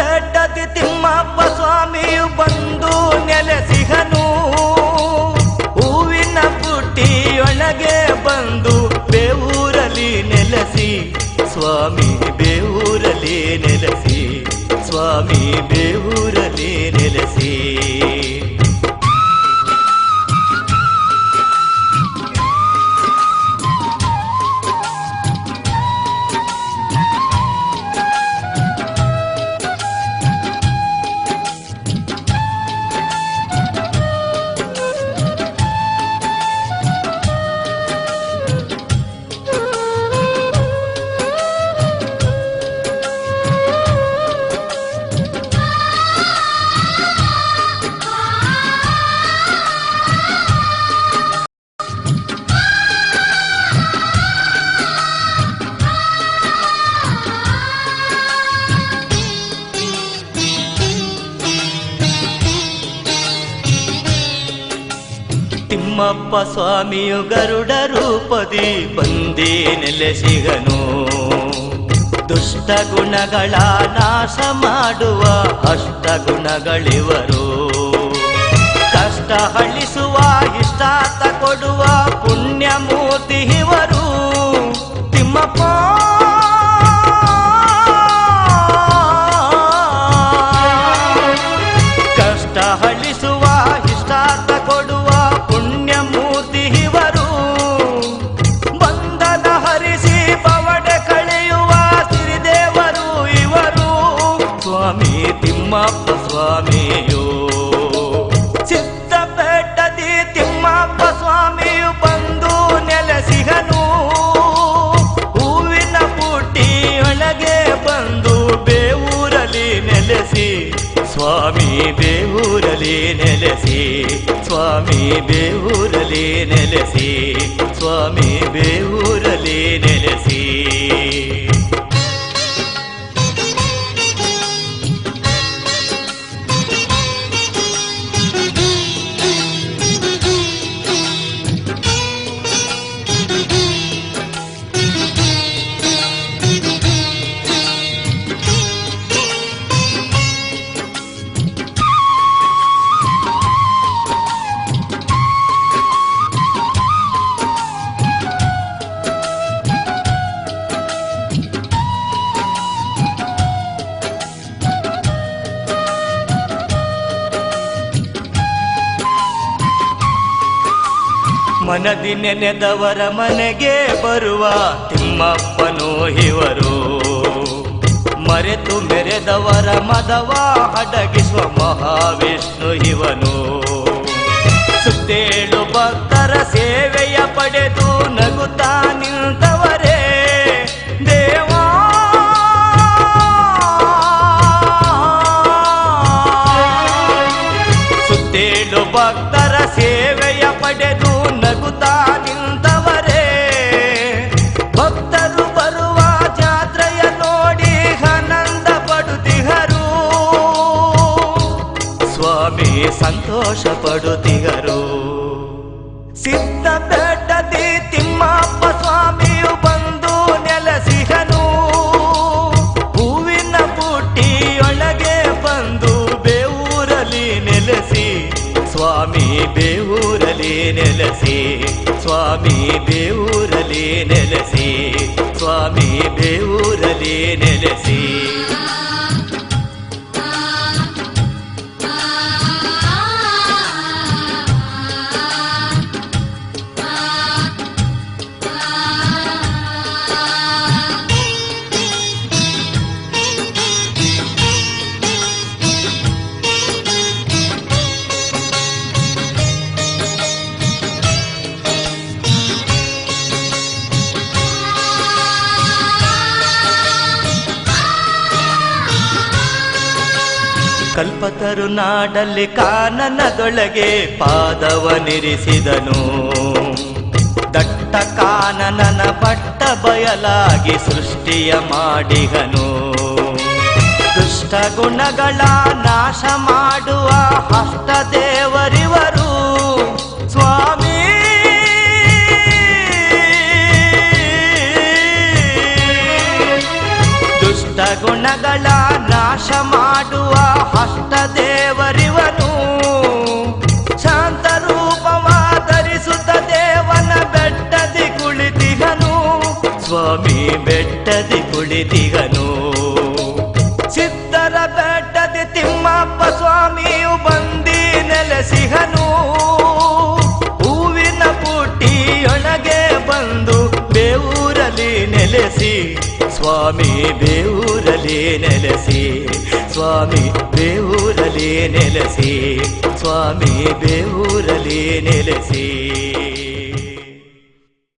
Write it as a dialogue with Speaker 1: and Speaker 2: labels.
Speaker 1: ಬೆಟ್ಟದಿ ತಿಮ್ಮಪ್ಪ ಸ್ವಾಮಿಯು ಬಂದು ನೆಲೆಸಿಹನು ಹೂವಿನ ಪುಟ್ಟಿಯೊಳಗೆ ಬಂದು ಬೇವೂರಲಿ ನೆಲೆಸಿ, ಸ್ವಾಮಿ ಬೇವೂರಲಿ ನೆಲೆಸಿ, ಸ್ವಾಮಿ ಬೇವೂರ ತಿಮ್ಮಪ್ಪ ಸ್ವಾಮಿಯು ಗರುಡ ರೂಪದಿ ಬಂದೇ ನೆಲೆಸಿಗನು. ದುಷ್ಟ ಗುಣಗಳ ನಾಶ ಮಾಡುವ ಅಷ್ಟ ಗುಣಗಳಿವರು. ಕಷ್ಟ ಹಳಿಸುವ ಇಷ್ಟಾತ ಕೊಡುವ ಪುಣ್ಯ ಮೂರ್ತಿ ಇವರು. ತಿಮ್ಮಪ್ಪ! ಕಷ್ಟ ಹಳಿಸುವ ಇಷ್ಟಾರ್ಥ ಕೊಡುವ ಸ್ವಾಮಿ ತಿಮ್ಮಪ್ಪ ಸ್ವಾಮಿಯೋ ಚಿತ್ತಪೇಟದಿ ತಿಮ್ಮಪ್ಪ ಸ್ವಾಮಿಯು ಬಂದು ನೆಲೆಸಿಗನು ಹೂವಿನ ಬುಟ್ಟಿಯೊಳಗೆ ಬಂದು ಬೇವೂರಲಿ ನೆಲೆಸಿ ಸ್ವಾಮಿ ಬೇವೂರಲಿ ನೆಲೆಸಿ ಸ್ವಾಮಿ ಬೇವೂರಲಿ ನೆಲೆಸಿ ಸ್ವಾಮಿ ಬೇವೂರಲಿ ನೆಲೆಸಿ ಮನದಿ ನೆನೆದವರ ಮನೆಗೆ ಬರುವ ತಿಮ್ಮಪ್ಪನು ಇವರು. ಮರೆತು ಮೆರೆದವರ ಮದವ ಅಡಗಿಸುವ ಮಹಾವಿಷ್ಣು ಇವನು. ಸುತ್ತೇಳು ಭಕ್ತರ ಸೇವೆಯ ಪಡೆದು ನಗುತ್ತಾ ನಿಂತವರೇ. ದೇವಾ! ಸುತ್ತೇಳು ಭಕ್ತರ ಸೇವೆಯ ಪಡೆದು ನಗುತ್ತಾ ನಿಂತವರೇ. ಭಕ್ತರು ಬರುವ ಜಾತ್ರೆಯ ನೋಡಿ ಆನಂದ ಪಡುತ್ತಿಹರು. ಸ್ವಾಮಿ ಸಂತೋಷ ಕಲ್ಪತರು ನಾಡಲ್ಲಿ ಕಾನನದೊಳಗೆ ಪಾದವನಿರಿಸಿದನು ದಟ್ಟ ಕಾನನನ ಪಟ್ಟ ಬಯಲಾಗಿ ಸೃಷ್ಟಿಯ ಮಾಡಿಗನು. ದುಷ್ಟ ಗುಣಗಳ ನಾಶ ಮಾಡುವ ಹಸ್ತ ದೇವರಿವರು. ಸ್ವಾಮಿ ಬೆಟ್ಟದಿ ಕುಳಿತಿಗನು. ಸಿದ್ಧರ ಬೆಟ್ಟದಿ ತಿಮ್ಮಪ್ಪ ಸ್ವಾಮಿಯು ಬಂದಿ ನೆಲೆಸಿಹನು ಹೂವಿನ ಪುಟ್ಟಿಯೊಳಗೆ ಬಂದು ಬೇವೂರಲಿ ನೆಲೆಸಿ, ಸ್ವಾಮಿ ಬೇವೂರಲಿ ನೆಲೆಸಿ, ಸ್ವಾಮಿ ಬೇವೂರಲಿ ನೆಲೆಸಿ, ಸ್ವಾಮಿ ಬೇವೂರಲಿ ನೆಲೆಸಿ.